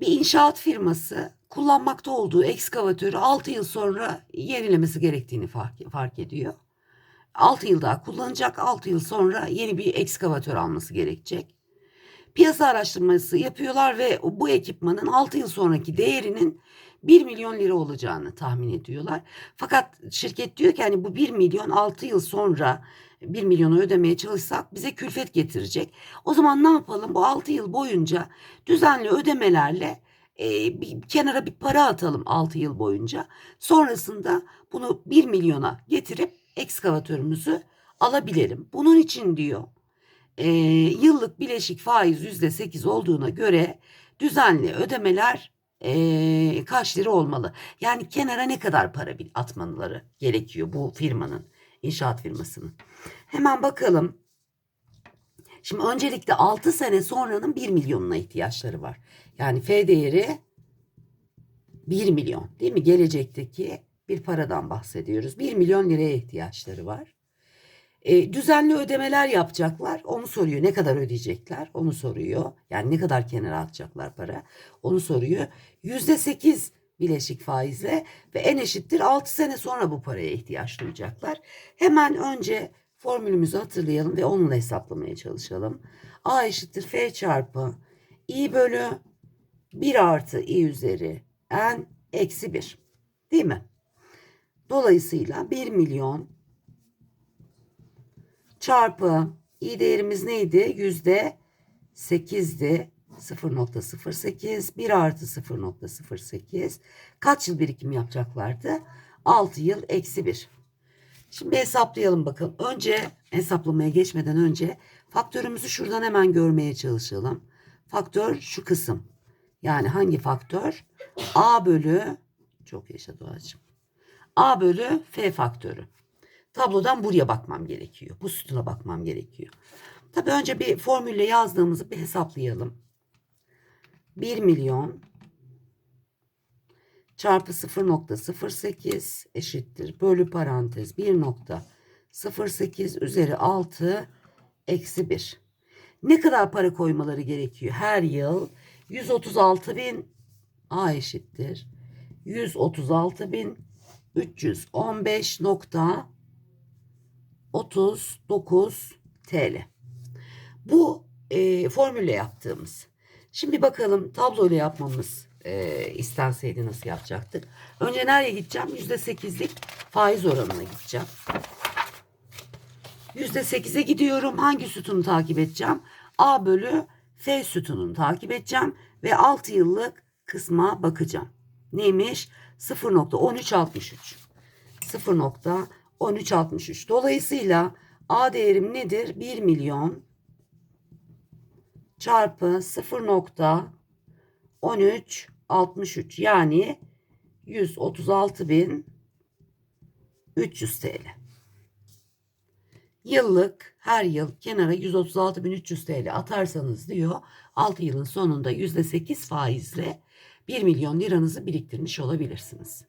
Bir inşaat firması kullanmakta olduğu ekskavatörü 6 yıl sonra yenilemesi gerektiğini fark, fark ediyor. 6 yıl daha kullanacak. 6 yıl sonra yeni bir ekskavatör alması gerekecek. Piyasa araştırması yapıyorlar ve bu ekipmanın 6 yıl sonraki değerinin 1 milyon lira olacağını tahmin ediyorlar. Fakat şirket diyor ki hani bu 1 milyon 6 yıl sonra 1 milyonu ödemeye çalışsak bize külfet getirecek. O zaman ne yapalım? Bu 6 yıl boyunca düzenli ödemelerle e, bir kenara bir para atalım 6 yıl boyunca. Sonrasında bunu 1 milyona getirip ekskavatörümüzü alabilelim. Bunun için diyor e, yıllık bileşik faiz yüzde sekiz olduğuna göre düzenli ödemeler e, kaç lira olmalı? Yani kenara ne kadar para atmaları gerekiyor bu firmanın, inşaat firmasının. Hemen bakalım. Şimdi öncelikle 6 sene sonranın 1 milyonuna ihtiyaçları var. Yani F değeri 1 milyon değil mi? Gelecekteki bir paradan bahsediyoruz. 1 milyon liraya ihtiyaçları var. E, düzenli ödemeler yapacaklar. Onu soruyor. Ne kadar ödeyecekler? Onu soruyor. Yani ne kadar kenara atacaklar para? Onu soruyor. Yüzde sekiz bileşik faizle ve en eşittir 6 sene sonra bu paraya ihtiyaç duyacaklar. Hemen önce formülümüzü hatırlayalım ve onunla hesaplamaya çalışalım. A eşittir F çarpı I bölü 1 artı I üzeri N eksi 1. Değil mi? Dolayısıyla 1 milyon çarpı i değerimiz neydi? Yüzde 8'di. 0.08 1 artı 0.08 kaç yıl birikim yapacaklardı? 6 yıl eksi 1. Şimdi hesaplayalım bakalım. Önce hesaplamaya geçmeden önce faktörümüzü şuradan hemen görmeye çalışalım. Faktör şu kısım. Yani hangi faktör? A bölü çok yaşa Doğacığım. A bölü F faktörü. Tablodan buraya bakmam gerekiyor. Bu sütuna bakmam gerekiyor. Tabii önce bir formülle yazdığımızı bir hesaplayalım. 1 milyon çarpı 0.08 eşittir. Bölü parantez 1.08 üzeri 6 eksi 1. Ne kadar para koymaları gerekiyor? Her yıl 136 bin A eşittir. 136 bin 315 nokta 39 TL. Bu e, formülle yaptığımız. Şimdi bakalım tabloyla yapmamız e, istenseydi nasıl yapacaktık? Önce nereye gideceğim? %8'lik faiz oranına gideceğim. %8'e gidiyorum. Hangi sütunu takip edeceğim? A bölü F sütununu takip edeceğim. Ve 6 yıllık kısma bakacağım. Neymiş? 0.1363. 0.1363. Dolayısıyla A değerim nedir? 1 milyon çarpı 0.1363 yani 136.300 TL. Yıllık her yıl kenara 136.300 TL atarsanız diyor 6 yılın sonunda %8 faizle 1 milyon liranızı biriktirmiş olabilirsiniz.